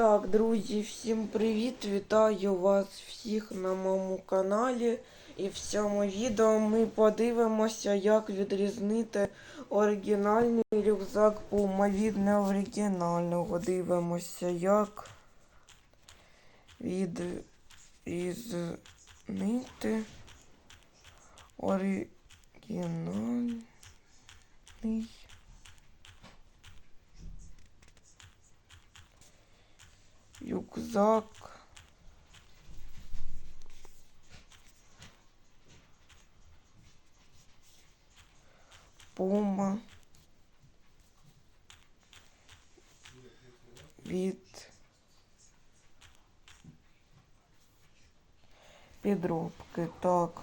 Так, друзі, всім привіт! Вітаю вас всіх на моєму каналі. І в цьому відео ми подивимося, як відрізнити оригінальний рюкзак Puma від неоригінального. Дивимося, як відрізнити оригінальний рюкзак. Пума від підробки. Так.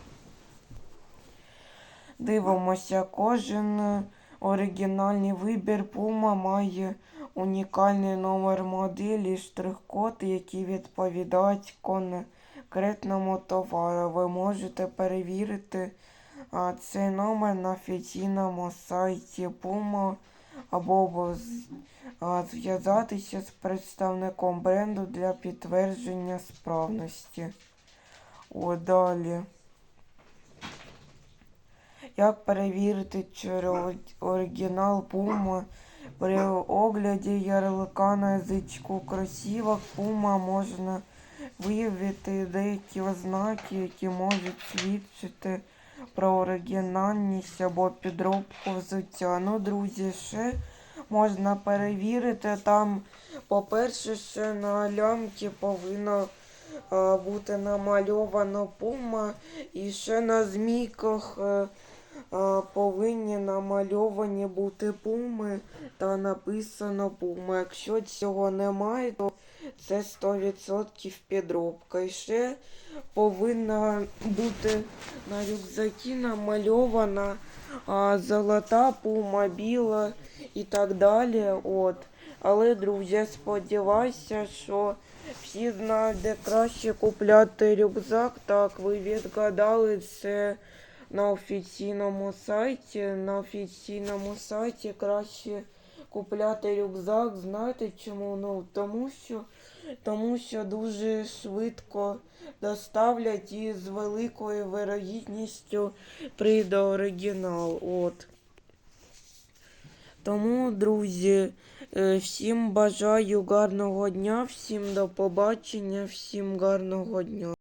Дивимося, кожен оригінальний вибір Puma має унікальний номер моделі, штрих-код, які відповідають конкретному товару. Ви можете перевірити цей номер на офіційному сайті Puma або зв'язатися з представником бренду для підтвердження справності. О, далі. Як перевірити, чи оригінал Puma при огляді ярлика на язичку кросівок Puma можна виявити деякі ознаки, які можуть свідчити про оригінальність або підробку взуття. Ну, друзі, ще можна перевірити там, по-перше, ще на лямці повинно е, бути намальовано Puma, і ще на змійках. Повинні намальовані бути пуми та написано пума. Якщо цього немає, то це 100% підробка. І ще повинна бути на рюкзакі намальована а, золота пума, біла і так далі. От. Але, друзі, сподіваюся, що всі знають, де краще купляти рюкзак. Так, ви відгадали це на офіційному сайті. На офіційному сайті краще купляти рюкзак. Знаєте чому? Ну, тому що, тому що дуже швидко доставлять і з великою вирогідністю прийде оригінал. От. Тому, друзі, е, всім бажаю гарного дня, всім до побачення, всім гарного дня.